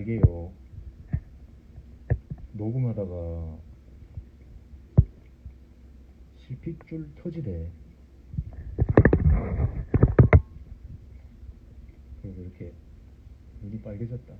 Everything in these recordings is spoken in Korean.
이게요. 녹음하다가 실핏줄 터지대 그래서 이렇게 눈이 빨개졌다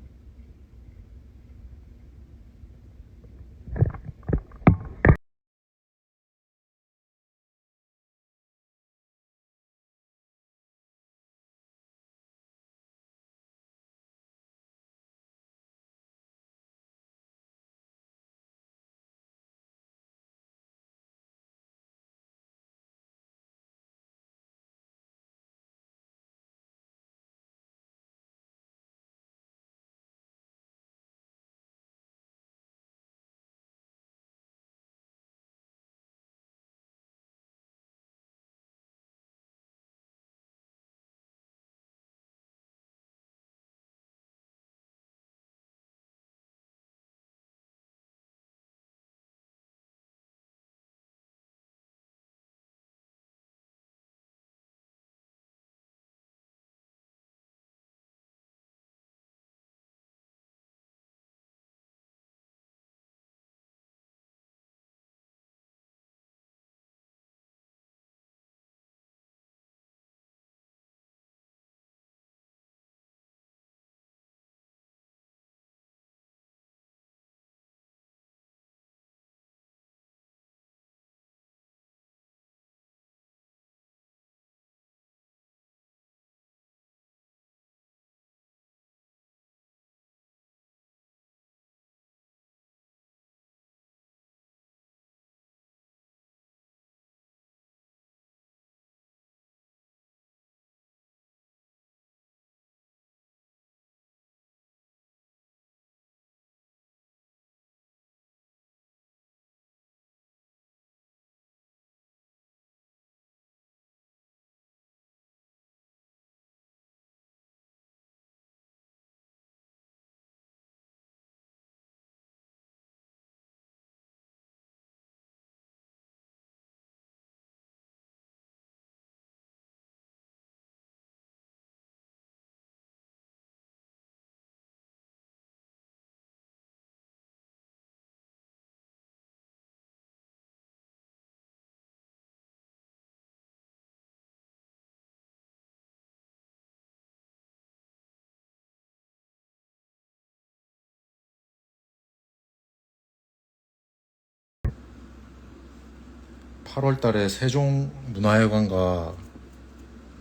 팔월 달에 세종 문화회관과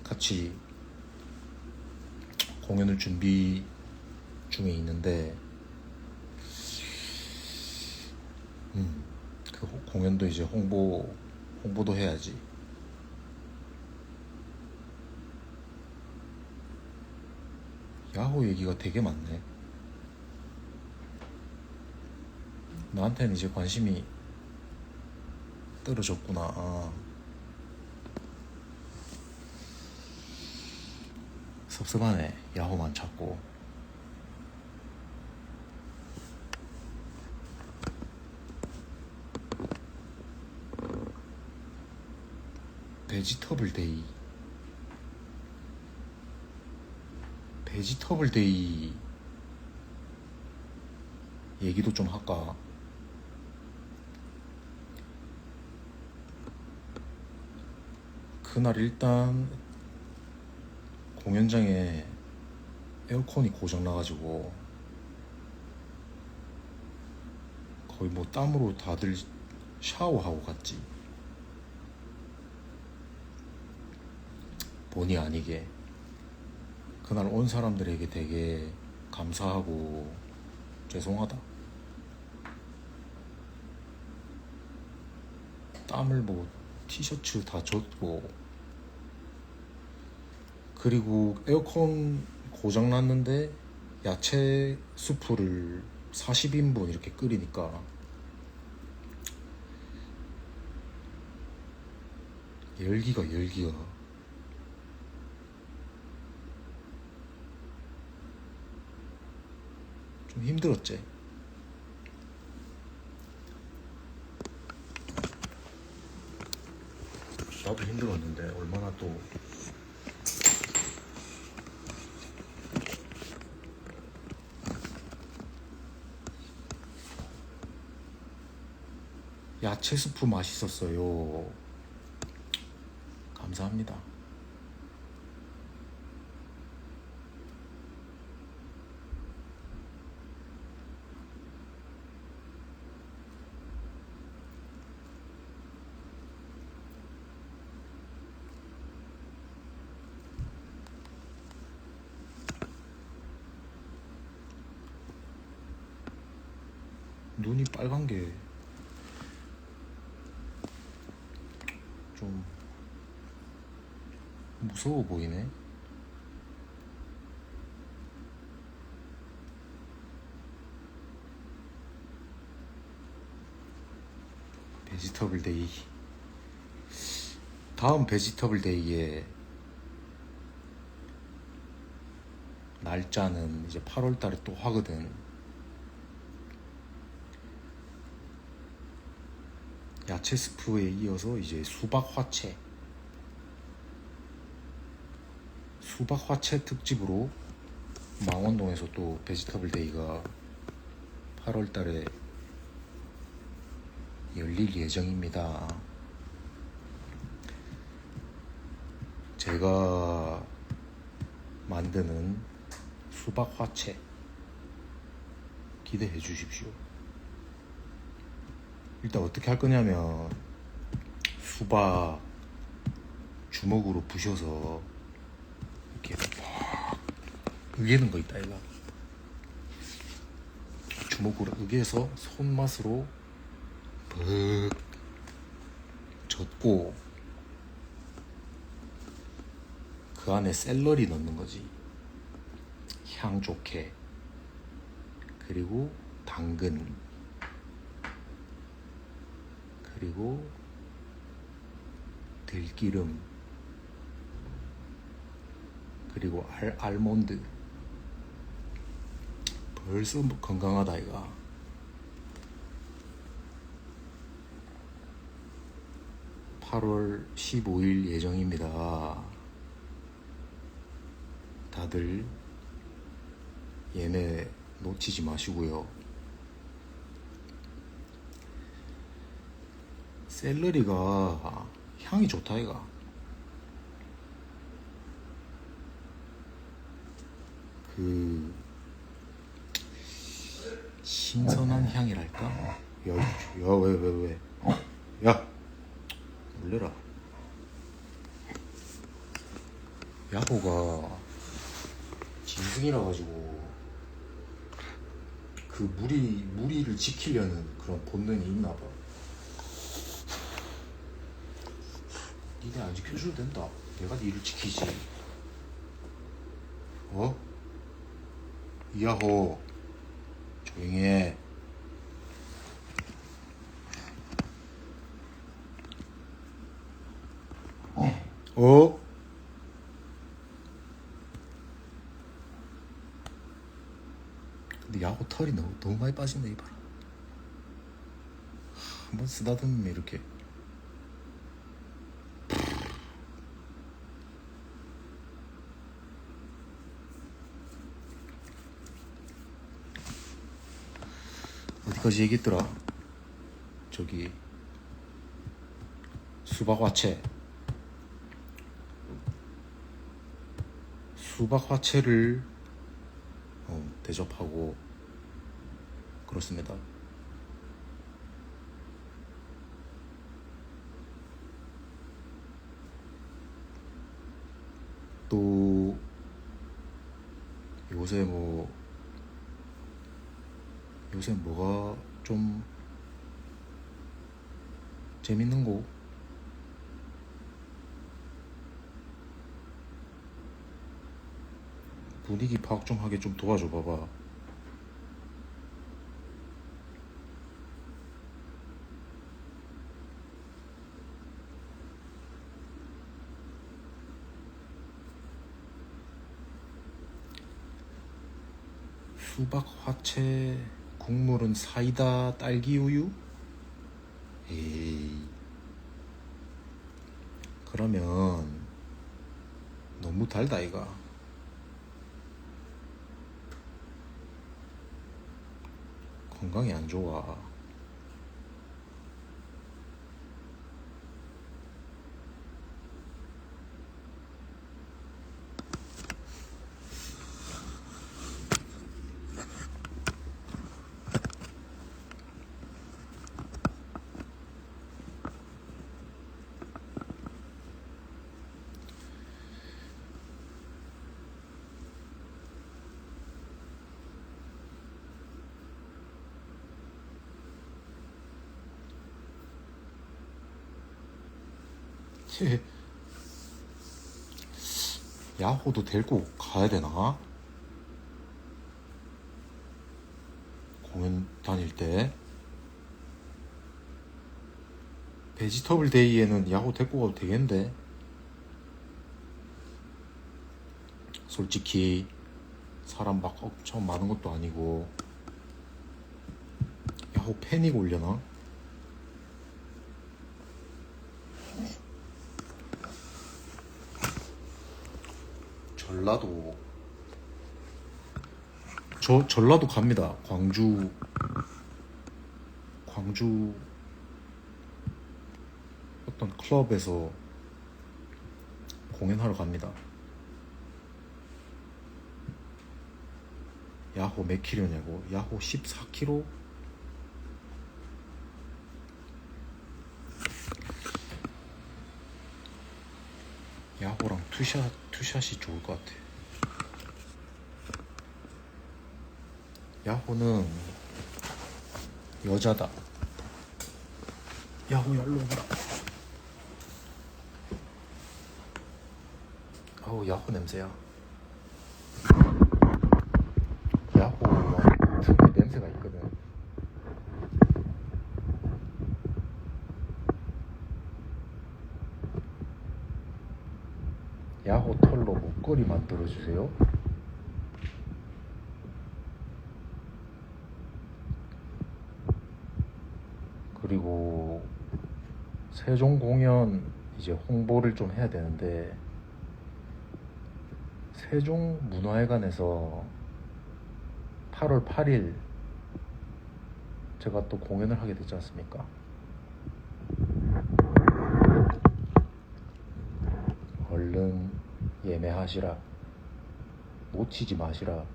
같이 공연을 준비 중에 있는데 음, 그 호- 공연도 이제 홍보 홍보도 해야지. 야호 얘기가 되게 많네. 나한테는 이제 관심이 떨어졌구나. 아. 섭섭하네. 야호만 찾고. 베지터블 데이. 베지터블 데이 얘기도 좀 할까? 그날 일단 공연장에 에어컨이 고장 나가지고 거의 뭐 땀으로 다들 샤워하고 갔지. 본의 아니게 그날 온 사람들에게 되게 감사하고 죄송하다. 땀을 뭐 티셔츠 다 젖고. 그리고 에어컨 고장 났는데 야채 수프를 40인분 이렇게 끓이니까. 열기가 열기가 좀 힘들었지. 하기 힘들었는데 얼마나 또 야채 스프 맛있었어요. 감사합니다. 눈이 빨간 게 좀 무서워 보이네. 베지터블 데이. 다음 베지터블 데이에 날짜는 이제 8월 달에 또 하거든. 야채 스프에 이어서 이제 수박 화채 수박 화채 특집으로 망원동에서 또 베지터블 데이가 8월 달에 열릴 예정입니다. 제가 만드는 수박 화채 기대해 주십시오. 일단 어떻게 할 거냐면 수박 주먹으로 부셔서 이렇게 막 으개는 거 있다 이가. 주먹으로 으개서 손맛으로 벅 젓고 그 안에 샐러리 넣는 거지. 향 좋게. 그리고 당근 그리고 들기름 그리고 알, 알몬드. 벌써 뭐 건강하다 이가 (8월 15일) 예정입니다. 다들 얘네 놓치지 마시고요 샐러리가 향이 좋다 이가 그 신선한 향이랄까? 야야왜 왜 왜? 야 놀래라. 야호가 짐승이라 가지고 그 무리 무리를 지키려는 그런 본능이 있나 봐. 니네 안 지켜줘도 된다. 내가 니를 지키지. 어? 야호. 조용히 해. 어? 근데 야구 털이 너무, 너무 많이 빠진다 이봐라 한번 쓰다듬으면 이렇게 어디까지 얘기했더라 저기 수박 화채 수박 화채를 어, 대접하고 그렇습니다. 또 요새 뭐 요새 뭐가 좀 재밌는 거 분위기 파악 좀 하게 좀 도와줘 봐봐. 수박 화채 국물은 사이다 딸기 우유? 에이. 그러면 너무 달다 이가. 건강에 안 좋아. 야호도 데리고 가야 되나? 공연 다닐 때 베지터블 데이에는 야호 데리고 가도 되겠는데 솔직히 사람 막 엄청 많은 것도 아니고 야호 패닉 올려나? 전라도 저 전라도 갑니다. 광주 광주 어떤 클럽에서 공연하러 갑니다. 야호 몇 킬로냐고? 야호 14킬로? 야호랑 투샷 투샷이 좋을 것 같아. 야호는 여자다. 야호 열로 오라. 아우 야호 냄새야. 야호 특유의 냄새가 있거든. 야호 털로 목걸이 만들어 주세요. 그리고 세종 공연 이제 홍보를 좀 해야 되는데 세종 문화회관에서 8월 8일 제가 또 공연을 하게 되지 않습니까? 얼른 예매하시라. 놓치지 마시라.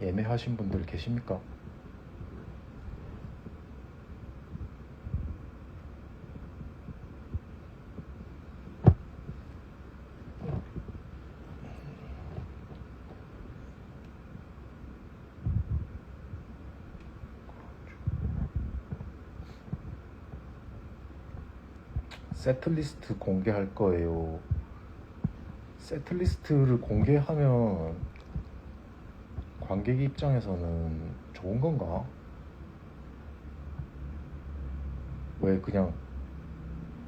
예매하신 분들 계십니까? 세트리스트 공개할 거예요. 세트리스트를 공개하면 관객 입장에서는 좋은 건가? 왜 그냥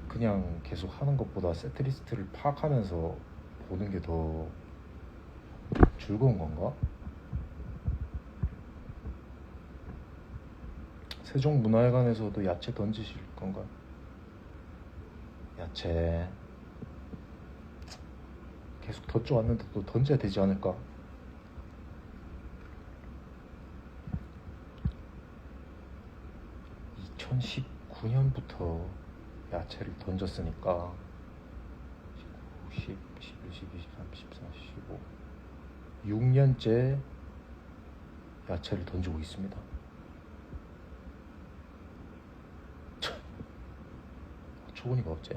그냥 계속 하는 것보다 세트리스트를 파악하면서 보는 게 더 즐거운 건가? 세종문화회관에서도 야채 던지실 건가? 야 채 계속 던져왔는데 또 던져야 되지 않을까? (2019년부터) 야채를 던졌으니까 19, 10, 11, 12, 13, 14, 15 6년째 야채를 던지고 있습니다 참, 초근이가 없지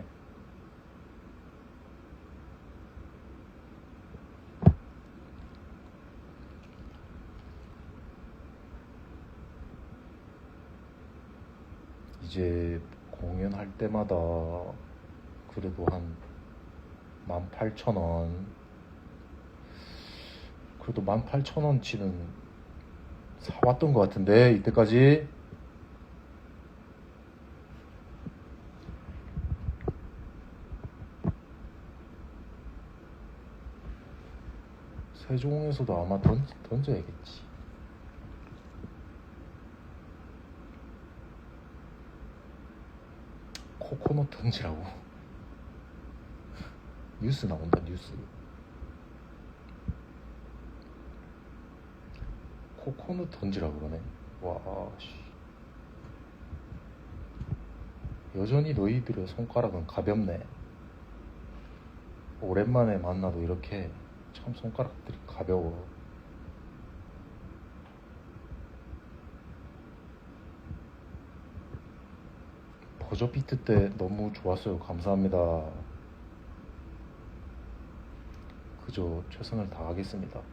이제 공연할 때마다 그래도 한 18,000원. 그래도 18,000원 치는 사왔던 것 같은데 이때까지? 세종에서도 아마 던, 던져야겠지 코코넛 던지라고. 뉴스 나온다 뉴스. 코코넛 던지라고 그러네. 와씨. 여전히 너희들의 손가락은 가볍네. 오랜만에 만나도 이렇게 참 손가락들이 가벼워 버저 비트 때 너무 좋았어요. 감사합니다. 그저 최선을 다하겠습니다.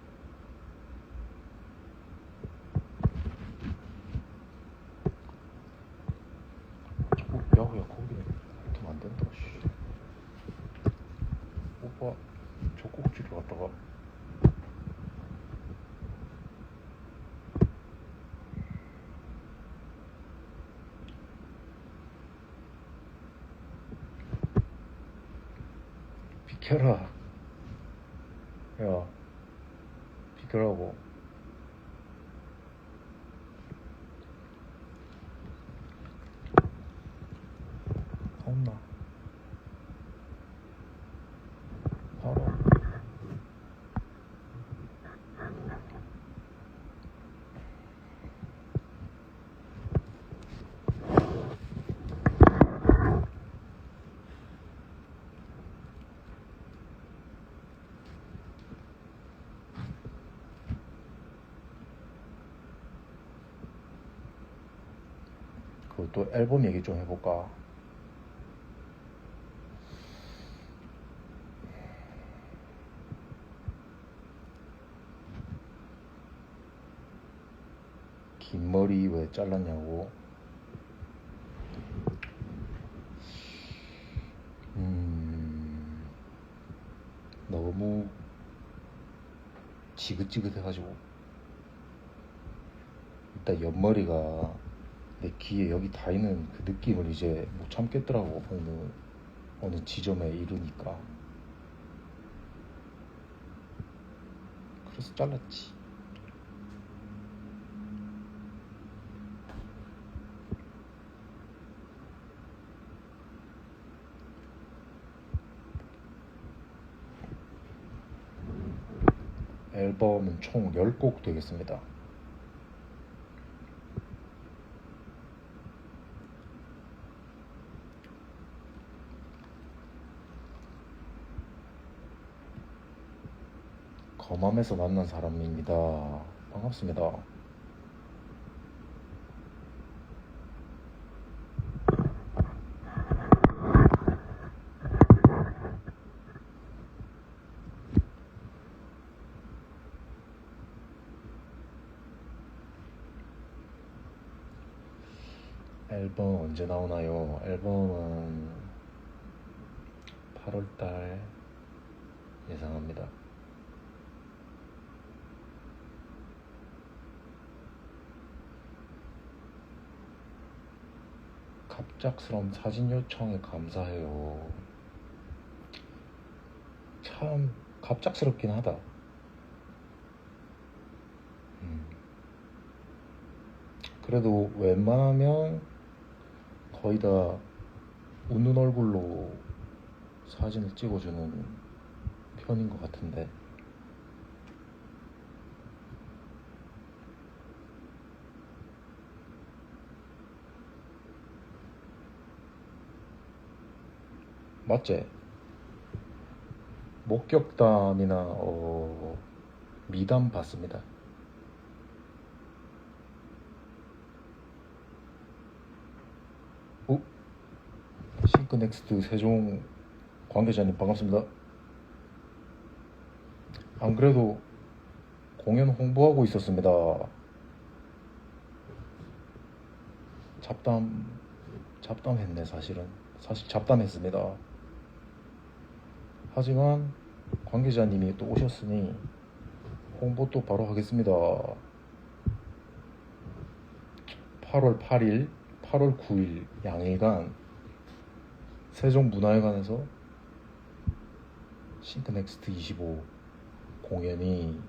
비켜라. 야, 비켜라고. 혼나. 바로. 그 또 앨범 얘기 좀 해볼까? 긴 머리 왜 잘랐냐고? 음, 너무 지긋지긋해가지고 일단 옆머리가 내 귀에 여기 닿이는 그 느낌을 이제 못 참겠더라고 어느 어느 지점에 이르니까. 그래서 잘랐지. 앨범은 총 10곡 되겠습니다 거맘에서 만난 사람입니다. 반갑습니다. 앨범 언제 나오나요? 앨범은 8월달 예상합니다. 갑작스러운 사진 요청에 감사해요. 참 갑작스럽긴 하다. 음. 그래도 웬만하면 거의 다 웃는 얼굴로 사진을 찍어주는 편인 것 같은데. 맞지? 목격담이나 어, 미담 받습니다. 오? 싱크넥스트 세종 관계자님 반갑습니다. 안 그래도 공연 홍보하고 있었습니다. 잡담 잡담했네 사실은 사실 잡담했습니다. 하지만 관계자님이 또 오셨으니 홍보 또 바로 하겠습니다. 8월 8일, 8월 9일 양일간 세종문화회관에서 싱크넥스트 25 공연이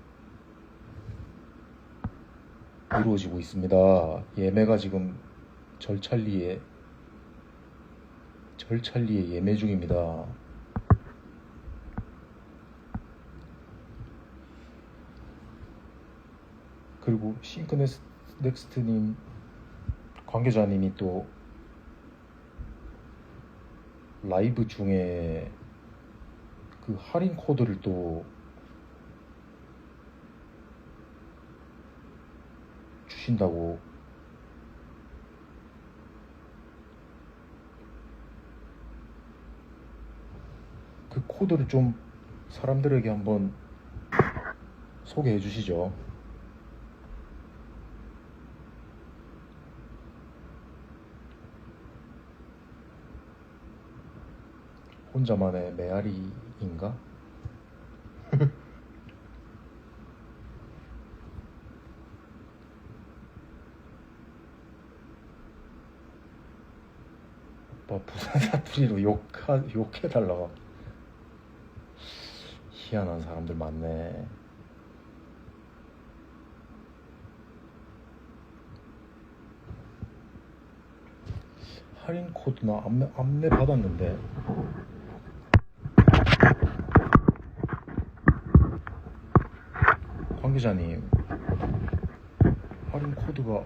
이루어지고 있습니다. 예매가 지금 절찰리에 절찰리에 예매 중입니다. 그리고 싱크넥스트님 관계자님이 또 라이브 중에 그 할인 코드를 또 주신다고 그 코드를 좀 사람들에게 한번 소개해 주시죠. 혼자만의 메아리인가? 오빠 부산 사투리로 욕하, 욕해달라. 희한한 사람들 많네. 할인 코드 나 안내, 안내 받았는데. 관계자님, 할인 코드가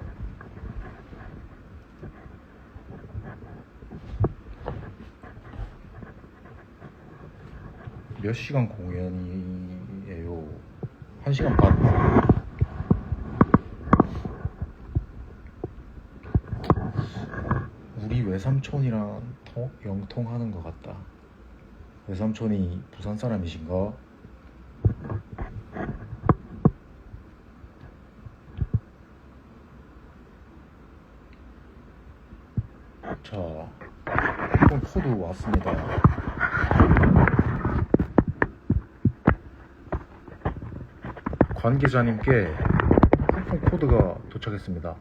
몇 시간 공연이에요? 한 시간 반. 우리 외삼촌이랑 통, 영통하는 것 같다. 외삼촌이 부산 사람이신가? 자, 이번 코드 왔습니다. 관계자님께 쿠폰 코드가 도착했습니다.